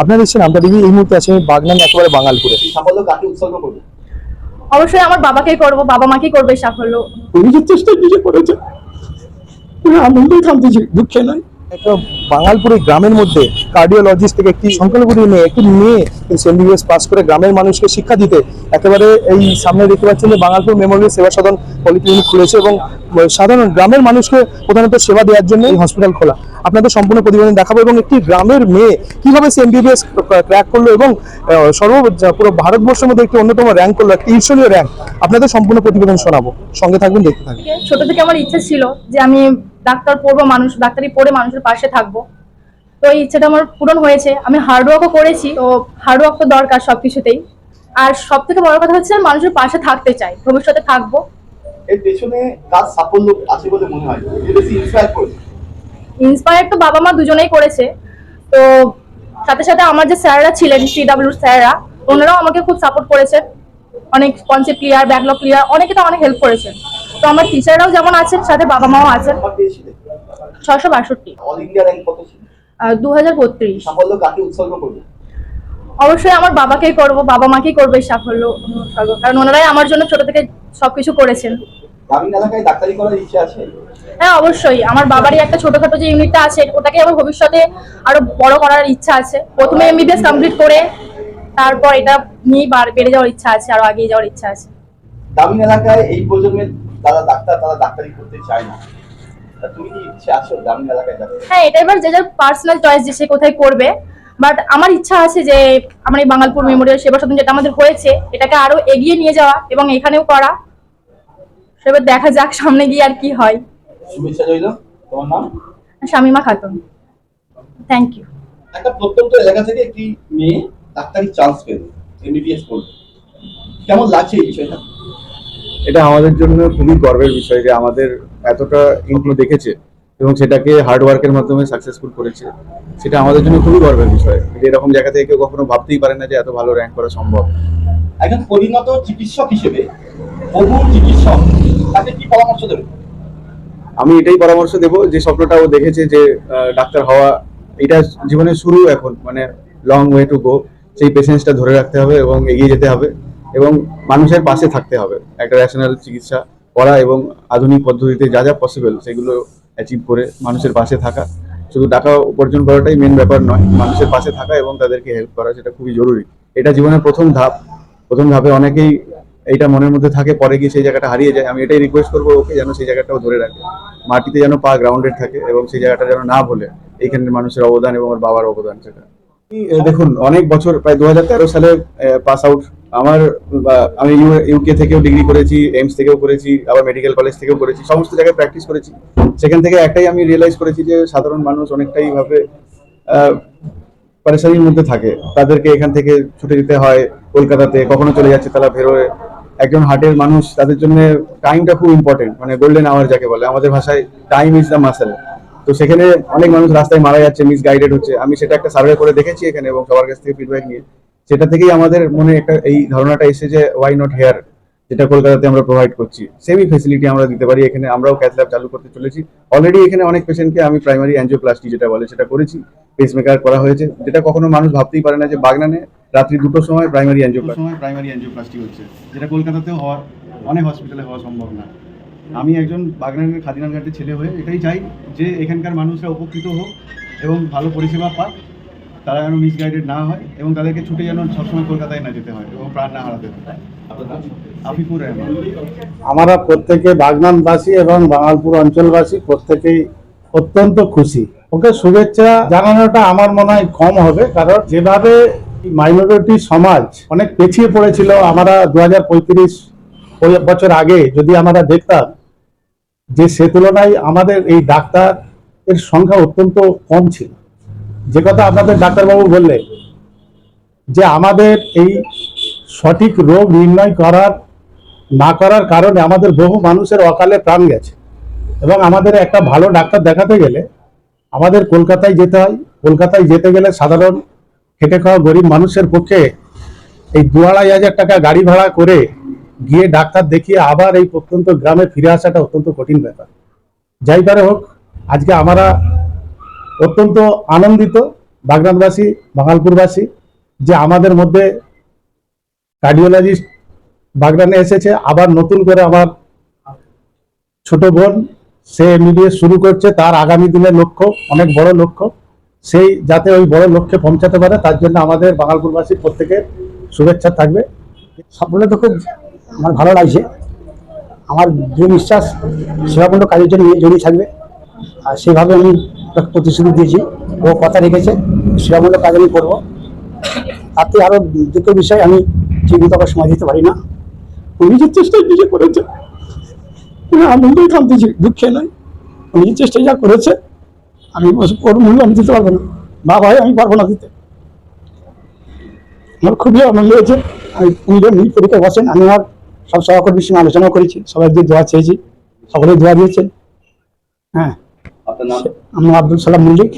আপনার দেখছেন আমরা দিদি এই মুহূর্তে আছে বাগনান একেবারে বাঙালপুরে। সাফল্য কাকে উৎসর্গ করবে? অবশ্যই আমার বাবাকে করব বাবা মাকে করবে সাফল্য। উনি যে চেষ্টা নিজে করেছে কাঁদতেছে দুঃখে নয় একটা বাঙালপুরে গ্রামের মধ্যে কার্ডিওলজিস্ট থেকে একটি সংখ্যালঘু মেয়ে একটি মেয়ে এমবিবিএস পাস করে গ্রামের মানুষকে শিক্ষা দিতে একেবারে এই সামনে দেখতে পাচ্ছেন যে বাঙালপুর মেমোরিয়াল সেবা সদন পলিক্লিনিক খুলেছে এবং সাধারণ গ্রামের মানুষকে প্রধানত সেবা দেওয়ার জন্য এই হসপিটাল খোলা। আপনাদের সম্পূর্ণ প্রতিবেদন দেখাবো এবং একটি গ্রামের মেয়ে কীভাবে সে এমবিবিএস ক্র্যাক করল এবং সর্ব পুরো ভারতবর্ষের মধ্যে একটি অন্যতম র্যাঙ্ক করল, একটি ঈর্ষণীয় র্যাঙ্ক আপনাদের সম্পূর্ণ প্রতিবেদন শোনাবো। সঙ্গে থাকবেন, দেখতে থাকবেন। ছোট থেকে আমার ইচ্ছে ছিল যে আমি ডাক্তার পড়ব মানুষ ডাক্তারি পড়ে মানুষের পাশে থাকব। তো এই ইচ্ছাটা আমার পূরণ হয়েছে। আমি হার্ডওয়ার্কও করেছি তো হার্ডওয়ার্ক তো দরকার সব কিছুতেই আর সব থেকে বড় কথা হচ্ছে মানুষের পাশে থাকতে চাই ভবিষ্যতে থাকব। এর পেছনে কার সাফল্য আছে বলে মনে হয়? বেশি ইন্সপায়ার করেছে? ইন্সপায়ার তো বাবা মা দুজনেই করেছে। তো সাথে সাথে আমার যে স্যাররা ছিলেন সিডাব্লিউর স্যাররা ওনারাও আমাকে খুব সাপোর্ট করেছেন। অনেক কনসেপ্ট ক্লিয়ার ব্যাকলগ ক্লিয়ার অনেকে তো অনেক হেল্প করেছেন। তো আমার টিচাররাও যেমন আছেন সাথে বাবা মাও আছেন ছশো বাষট্টি। দু হাজার বত্রিশ। অবশ্যই আমার বাবাকেই করব বাবা মাকেই করবে এই সাফল্য উৎসর্গ। কারণ ওনারাই আমার জন্য ছোট থেকে সবকিছু করেছেন। হ্যাঁ অবশ্যই। আমার বাবারই একটা ছোটখাটো যে ইউনিটটা আছে ওটাকে আমার ভবিষ্যতে আরও বড় করার ইচ্ছা আছে। প্রথমে এমবিবিএস কমপ্লিট করে তারপর এটা নিয়ে বেড়ে যাওয়ার ইচ্ছা আছে আরও এগিয়ে যাওয়ার ইচ্ছা আছে। গ্রামীণ এলাকায় এই প্রজন্মের তারা ডাক্তার তারা ডাক্তারি করতে চায় না। তুমি কি ইচ্ছে আছো গ্রামীণ এলাকায় যাবে হ্যাঁ এটা এবার যে যার পার্সোনাল চয়েস যে সে কোথায় করবে। বাট আমার ইচ্ছা আছে যে আমার এই বাঙালপুর মেমোরিয়াল সেবা সদন যেটা আমাদের হয়েছে এটাকে আরও এগিয়ে নিয়ে যাওয়া এবং এখানেও করা। সেবার দেখা যাক সামনে গিয়ে আর কি হয়। শুভেচ্ছা রইল। তোমার নাম? শামিমা খাতুন। থ্যাংক ইউ একটা প্রত্যন্ত এলাকা থেকে একটি মেয়ে ডাক্তারি চান্স পেল এমবিবিএস পড়বে কেমন লাগছে এই বিষয়টা? এটা আমাদের জন্য খুবই গর্বের বিষয় যে আমাদের এতটা ইনক্লু দেখেছে এবং সেটাকে হার্ড ওয়ার্কের মাধ্যমে সাকসেসফুল করেছে। সেটা আমাদের জন্য খুবই গর্বের বিষয়। যে এরকম জায়গা থেকে কেউ কখনো ভাবতেই পারে না যে এত ভালো র্যাঙ্ক করা সম্ভব। একজন পরিণত চিকিৎসক হিসেবে বহু চিকিৎসক তাকে কি পরামর্শ দেবে আমি এটাই পরামর্শ দেব যে স্বপ্নটা ও দেখেছে যে ডাক্তার হওয়া এটা জীবনের শুরু এখন। মানে লং ওয়ে টু গো সেই পেশেন্সটা ধরে রাখতে হবে এবং এগিয়ে যেতে হবে। এবং মানুষের পাশে থাকতে হবে। একটা ন্যাশনাল চিকিৎসা করা এবং আধুনিক পদ্ধতিতে যা যা পসিবল সেগুলো অ্যাচিভ করে মানুষের পাশে থাকা। শুধু টাকা উপার্জন করাটাই মেন ব্যাপার নয়, মানুষের পাশে থাকা এবং তাদেরকে হেল্প করা সেটা খুবই জরুরি। এটা জীবনের প্রথম ধাপ। প্রথম ধাপে অনেকেই এইটা মনের মধ্যে থাকে, পরে গিয়ে সেই জায়গাটা হারিয়ে যায়। আমি এটাই রিকোয়েস্ট করব ওকে যেন সেই জায়গাটাও ধরে রাখে। মাটিতে যেন পা গ্রাউন্ডেড থাকে এবং সেই জায়গাটা যেন না ভুলে। এইখানের মানুষের অবদান এবং ওর বাবার অবদান সেটা। দেখুন, অনেক বছর, প্রায় দু হাজার তেরো সালে পাস আউট আমার আমি ইউকে থেকেও ডিগ্রি করেছি এইমস থেকেও করেছি, আবার মেডিকেল কলেজ থেকেও করেছি, সমস্ত জায়গায় প্র্যাকটিস করেছি। সেখান থেকে একটাই আমি রিয়েলাইজ করেছি যে সাধারণ মানুষ অনেকটাই ভাবে পারেশানির মধ্যে থাকে। তাদেরকে এখান থেকে ছুটে যেতে হয় কলকাতাতে, কখনো চলে যাচ্ছে তারা বেরোয় একজন হার্টের মানুষ, তাদের জন্য টাইমটা খুব ইম্পর্টেন্ট মানে গোল্ডেন আওয়ার যাকে বলে। আমাদের ভাষায় টাইম ইজ দ্য মাসেল তো সেখানে অনেক মানুষ রাস্তায় মারা যাচ্ছে মিস গাইডেড হচ্ছে। আমি সেটা একটা সার্ভে করে দেখেছি এখানে এবং সবার কাছ থেকে ফিডব্যাক নিয়ে। সেটা থেকেই আমাদের মনে একটা এই ধারণাটা এসে যে ওয়াই নট হেয়ার যেটা কলকাতাতে আমরা প্রোভাইড করছি। সেমই ফেসিলিটি আমরা দিতে পারি, এখানে আমরাও ক্যাথ ল্যাব চালু করতে চলেছি। অলরেডি এখানে অনেক পেশেন্টকে আমি প্রাইমারি অ্যাঞ্জিওপ্লাস্টি যেটা বলে সেটা করেছি পেসমেকার করা হয়েছে, যেটা কখনো মানুষ ভাবতেই পারে না যে বাগনানে রাত্রি দুটোর সময় প্রাইমারি অ্যাঞ্জিওপ্লাস্টি সময় প্রাইমারি অ্যাঞ্জিওপ্লাস্টি হচ্ছে, যেটা কলকাতাতেও হওয়ার, অনেক হসপিটালে হওয়া সম্ভব না। আমি একজন বাগনানের খাদিনাঘাটের ছেলে হয়ে এটাই চাই যে এখানকার মানুষরা উপকৃত হোক এবং ভালো পরিষেবা পাক, তারা যেন মিসগাইডেড না হয় এবং তাদেরকে ছুটে যেন সবসময় কলকাতায় না যেতে হয় এবং প্রাণ না হারাতে হয়। রহমান। আমরা প্রত্যেকে বাগনানবাসী এবং বাঙালপুর অঞ্চলবাসী প্রত্যেকেই অত্যন্ত খুশি। ওকে, শুভেচ্ছা জানানোটা আমার মনে হয় কম হবে, কারণ যেভাবে মাইনরিটি সমাজ অনেক পেছিয়ে পড়েছিল, আমরা দু হাজার পঁয়ত্রিশ বছর আগে যদি আমরা দেখতাম যে সে তুলনায় আমাদের এই ডাক্তার এর সংখ্যা অত্যন্ত কম ছিল। যে কথা আপনাদের ডাক্তারবাবু বললেন যে আমাদের এই সঠিক রোগ নির্ণয় করার, না করার কারণে আমাদের বহু মানুষের অকালে প্রাণ গেছে এবং আমাদের একটা ভালো ডাক্তার দেখাতে গেলে আমাদের কলকাতায় যেতে হয়। কলকাতায় যেতে গেলে সাধারণ খেটে খাওয়া গরিব মানুষের পক্ষে এই দু আড়াই হাজার টাকা গাড়ি ভাড়া করে গিয়ে ডাক্তার দেখিয়ে আবার এই প্রত্যন্ত গ্রামে ফিরে আসাটা অত্যন্ত কঠিন ব্যাপার। যাই পারে হোক, আজকে আমরা অত্যন্ত আনন্দিত বাগনানবাসী বাঙালপুরবাসী যে আমাদের মধ্যে কার্ডিওলজিস্ট বাগনানে এসেছে, আবার নতুন করে আমার ছোট বোন, সে এমবিবিএস শুরু করছে, তার আগামী দিনের লক্ষ্য, অনেক বড় লক্ষ্য। সেই যাতে ওই বড় লক্ষ্যে পৌঁছাতে পারে, তার জন্য আমাদের বাঙালপুরবাসী প্রত্যেকের শুভেচ্ছা থাকবে। সাফল্য তো খুব আমার ভালো লাগছে। আমার যে বিশ্বাস সেবাপূর্ণ কাজের জন্য জড়িয়ে থাকবে। আর সেভাবে আমি প্রতিশ্রুতি দিয়েছি। ও কথা রেখেছে সেবাপূর্ণ কাজ আমি করব। তাতে আরও দুটো বিষয় আমি ঠিকমতো আবার সময় দিতে পারি না। ও নিজের চেষ্টায় নিজে করেছে আনন্দেই কাঁদতেছি দুঃখে নয় ও নিজের চেষ্টায় যা করেছে, আমি ওর- মূল্য আমি দিতে পারব না। বা ভাই, আমি পারব না দিতে। আমার খুবই আনন্দ হয়েছে। আমি উনি পরীক্ষায় বসেন, আমি আমার সব সহকর্মীর সঙ্গে আলোচনা করেছি সবাই দিয়ে দোয়া চেয়েছি সকলে দোয়া দিয়েছেন। হ্যাঁ। আমি আব্দুল সালাম মল্লিক।